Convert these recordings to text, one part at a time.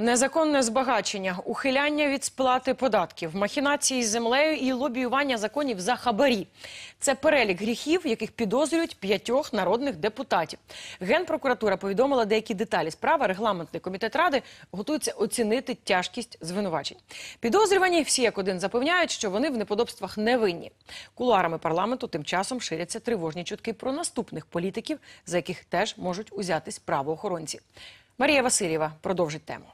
Незаконне збагачення, ухиляння від сплати податків, махінації з землею і лобіювання законів за хабарі. Це перелік гріхів, яких підозрюють п'ятьох народних депутатів. Генпрокуратура повідомила деякі деталі справи. Регламентний комітет ради готується оцінити тяжкість звинувачень. Підозрювані всі як один запевняють, що вони в неподобствах не винні. Кулуарами парламенту тим часом ширяться тривожні чутки про наступних політиків, за яких теж можуть узятись правоохоронці. Марія Васильєва продовжить тему.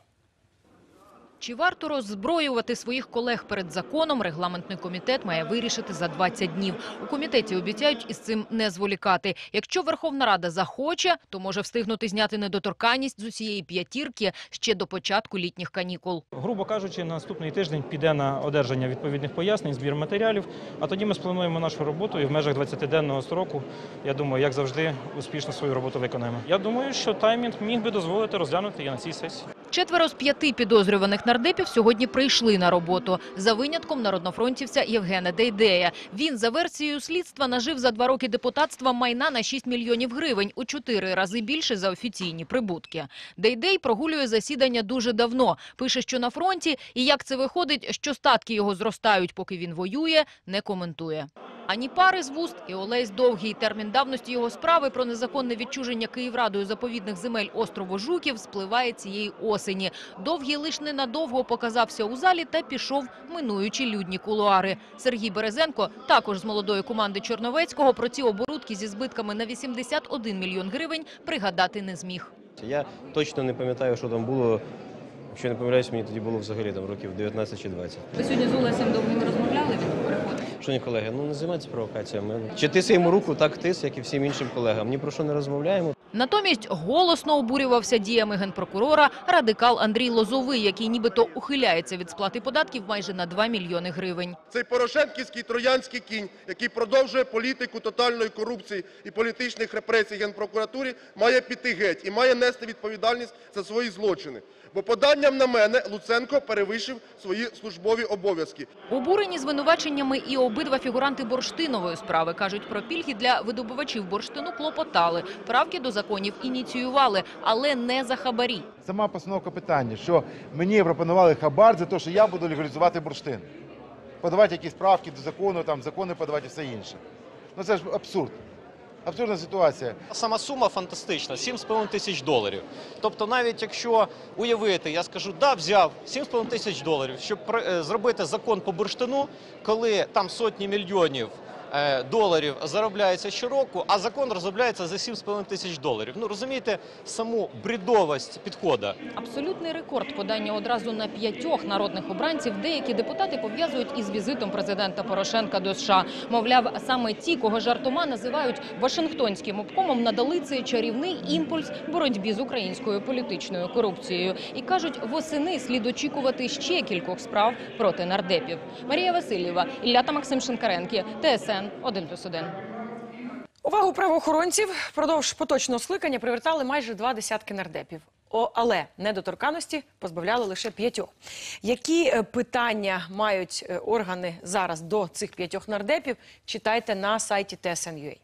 Чи варто роззброювати своїх колег перед законом, регламентний комітет має вирішити за 20 днів. У комітеті обіцяють із цим не зволікати. Якщо Верховна Рада захоче, то може встигнути зняти недоторканність з усієї п'ятірки ще до початку літніх канікул. Грубо кажучи, наступний тиждень піде на одержання відповідних пояснень, збір матеріалів. А тоді ми сплануємо нашу роботу і в межах 20-денного строку, я думаю, як завжди, успішно свою роботу виконаємо. Я думаю, що таймінг міг би дозволити розглянути і на цій сесії. Четверо з п'яти підозрюваних нардепів сьогодні прийшли на роботу. За винятком народнофронтівця Євгена Дейдея. Він, за версією слідства, нажив за два роки депутатства майна на 6 мільйонів гривень, у чотири рази більше за офіційні прибутки. Дейдей прогулює засідання дуже давно. Пише, що на фронті, і як це виходить, що статки його зростають, поки він воює, не коментує. Ані пари з вуст і Олесь Довгий. Термін давності його справи про незаконне відчуження Київрадою заповідних земель острову Жуків спливає цієї осені. Довгий лиш ненадовго показався у залі та пішов, минуючи людні кулуари. Сергій Березенко, також з молодої команди Чорновецького, про ці оборудки зі збитками на 81 мільйон гривень пригадати не зміг. Я точно не пам'ятаю, що там було. Якщо не помиляюсь, мені тоді було взагалі там років 19 чи 20. Ви сьогодні з Олесем довгим розмовляли? Шановні колеги, ну не займайтеся провокаціями. Чи ти йому руку, так тис, як і всім іншим колегам. Ні про що не розмовляємо. Натомість голосно обурювався діями генпрокурора радикал Андрій Лозовий, який нібито ухиляється від сплати податків майже на 2 мільйони гривень. Цей порошенківський троянський кінь, який продовжує політику тотальної корупції і політичних репресій Генпрокуратурі, має піти геть і має нести відповідальність за свої злочини. Бо поданням на мене Луценко перевищив свої службові обов'язки. Обурені звинуваченнями і обидва фігуранти бурштинової справи кажуть про пільги для видобувачів бурштину клопотали, правки до законів ініціювали, але не за хабарі. Сама постановка питання, що мені пропонували хабар за те, що я буду легалізувати бурштин. Подавати якісь правки до закону, там закони подавати і все інше. Ну це ж абсурд. Абсурдна ситуація. Сама сума фантастична 7,5 тисяч доларів. Тобто, навіть якщо уявити, я скажу, да, взяв 7,5 тисяч доларів, щоб е, зробити закон по бурштину, коли там сотні мільйонів доларів заробляється щороку, а закон розробляється за 7,5 тисяч доларів. Ну розумієте, саму бредовість підходу. Абсолютний рекорд подання одразу на п'ятьох народних обранців. Деякі депутати пов'язують із візитом президента Порошенка до США. Мовляв, саме ті, кого жартома називають Вашингтонським обкомом, надали цей чарівний імпульс боротьбі з українською політичною корупцією. І кажуть, восени слід очікувати ще кількох справ проти нардепів. Марія Васильєва, Ілля Максим Шинкаренки, ТСН 1+,1. Увагу правоохоронців впродовж поточного скликання привертали майже два десятки нардепів. О, але недоторканості позбавляли лише п'ятьох. Які е, питання мають е, органи зараз до цих п'ятьох нардепів? Читайте на сайті TSN.ua.